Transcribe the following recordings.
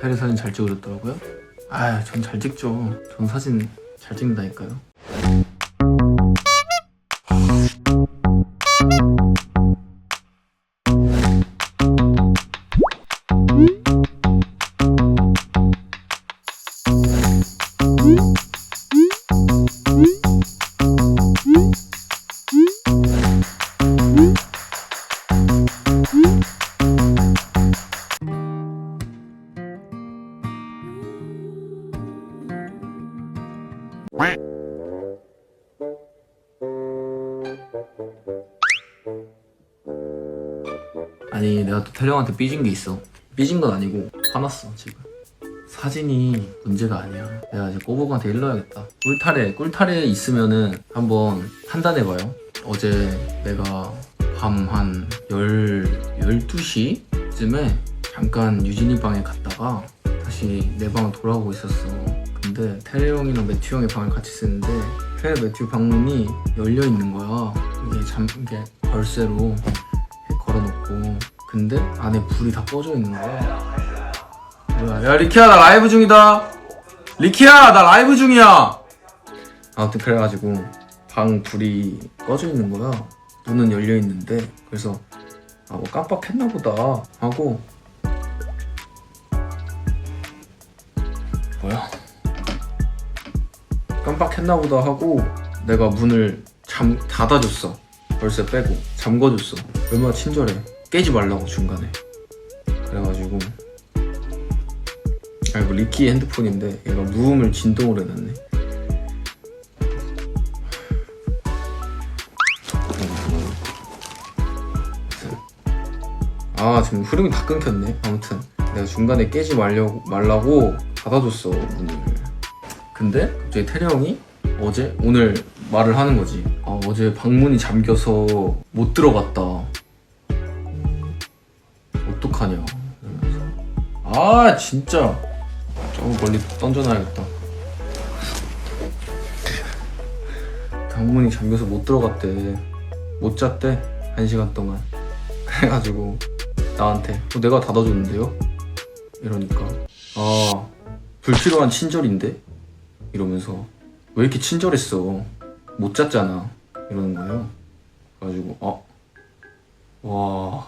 테레 사진 잘 찍어줬더라고요. 아, 전 잘 찍죠. 전 사진 잘 찍는다니까요. 아니 내가 또 태령한테 삐진 게 있어. 삐진 건 아니고 화났어 지금. 사진이 문제가 아니야. 내가 이제 꼬보한테 일러야겠다. 꿀탈에 꿀탈에 있으면은 한번 판단해봐요. 어제 내가 밤 한 12시쯤에 잠깐 유진이 방에 갔다가 다시 내 방으로 돌아오고 있었어 근데 테레 형이랑 매튜 형의 방을 같이 쓰는데 테레 매튜 방문이 열려 있는 거야. 이게 잠 이게 벌새로 걸어놓고. 근데 안에 불이 다 꺼져 있는 거야. 뭐야? 야 리키야 나 라이브 중이다. 리키야 나 라이브 중이야. 아무튼 그래가지고 방 불이 꺼져 있는 거야. 문은 열려 있는데 그래서 아 뭐 깜빡했나 보다 하고. 뭐야 깜빡했나 보다 하고 내가 문을 잠 닫아줬어. 벌써 빼고. 잠궈줬어. 얼마나 친절해. 깨지 말라고 중간에. 그래가지고. 아이고 리키 핸드폰인데 얘가 무음을 진동으로 해놨네. 아 지금 흐름이 다 끊겼네. 아무튼. 내가 중간에 깨지 말려고, 말라고 닫아줬어 문을 근데 갑자기 태리 형이 어제 오늘 말을 하는 거지. 아 어제 방문이 잠겨서 못 들어갔다. 어떡하냐. 이러면서. 아 진짜. 저 멀리 던져놔야겠다. 방문이 잠겨서 못 들어갔대. 못 잤대. 한 시간 동안. 그래가지고 나한테 어, 내가 닫아줬는데요? 이러니까. 아 불필요한 친절인데? 이러면서 왜 이렇게 친절했어 못 잤잖아 이러는 거예요 그래가지고 어? 와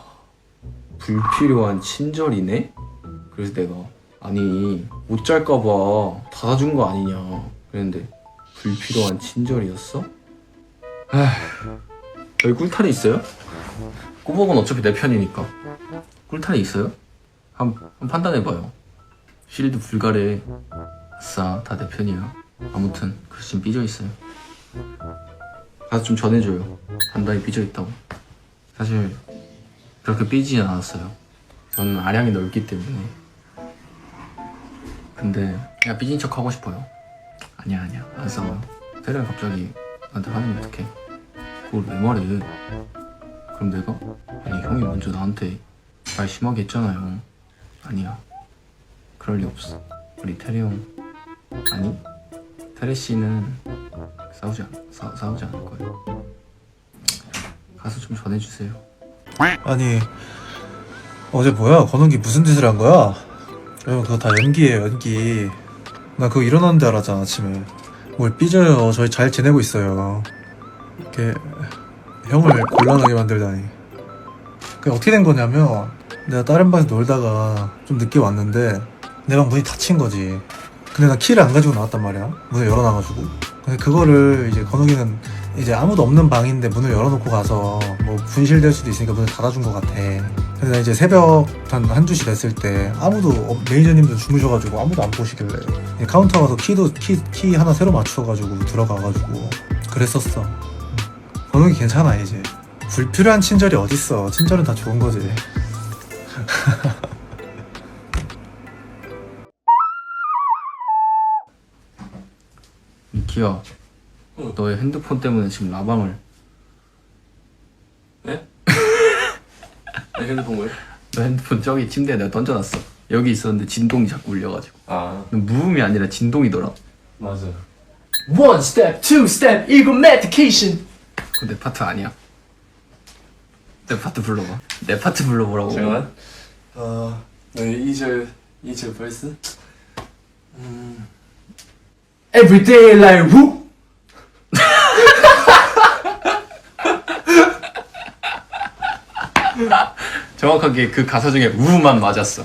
불필요한 친절이네? 그래서 내가 아니 못 잘까봐 닫아준 거 아니냐 그랬는데 불필요한 친절이었어? 에휴 여기 꿀탈이 있어요? 꼬박은 어차피 내 편이니까 꿀탈이 있어요? 한, 한 판단해봐요 실드 불가래 아 싸 다 내 편이야 아무튼 그래서 지금 삐져 있어요. 가서 좀 전해줘요. 단단히 삐져 있다고. 사실 그렇게 삐지진 않았어요. 저는 아량이 넓기 때문에. 근데 그냥 삐진 척 하고 싶어요. 아니야 아니야. 안 싸워요. 태령이 갑자기 나한테 화내면 어떡해? 그걸 왜 말해? 그럼 내가? 아니 형이 먼저 나한테 말 심하게 했잖아요. 아니야. 그럴 리 없어. 우리 테리 형 아니 테레 씨는 싸우지 않, 싸, 싸우지 않을 거예요. 가서 좀 전해주세요. 아니 어제 뭐야? 건웅기 무슨 짓을 한 거야? 여러분 그거 다 연기예요 연기. 나 그거 일어났는데 알았잖아 아침에. 뭘 삐져요. 저희 잘 지내고 있어요. 이렇게 형을 곤란하게 만들다니. 그게 어떻게 된 거냐면 내가 다른 방에서 놀다가 좀 늦게 왔는데 내 방 문이 닫힌 거지 근데 나 키를 안 가지고 나왔단 말이야. 문을 열어놔가지고. 근데 그거를 이제 건욱이는 이제 아무도 없는 방인데 문을 열어놓고 가서 뭐 분실될 수도 있으니까 문을 닫아준 것 같아. 근데 나 이제 새벽 한 한두 시 됐을 때 아무도 없- 매니저님도 주무셔가지고 아무도 안 보시길래. 카운터 가서 키도 키, 키 하나 새로 맞춰가지고 들어가가지고 그랬었어. 건욱이 괜찮아 이제. 불필요한 친절이 어딨어. 친절은 다 좋은 거지 미키야 너의 핸드폰 때문에 지금 라방을. 네? 내 핸드폰 뭐요? 너 핸드폰 저기 침대에 내가 던져놨어. 여기 있었는데 진동이 자꾸 울려가지고. 아. 무음이 아니라 진동이더라. 맞아 One step, two step, eagle medication. 그거 내 파트 아니야. 내 파트 불러봐. 내 파트 불러보라고. 잠깐만. 어 너의 2절 이제 벌스? 음, Everyday like woo 정확하게 그 가사 중에 우만 맞았어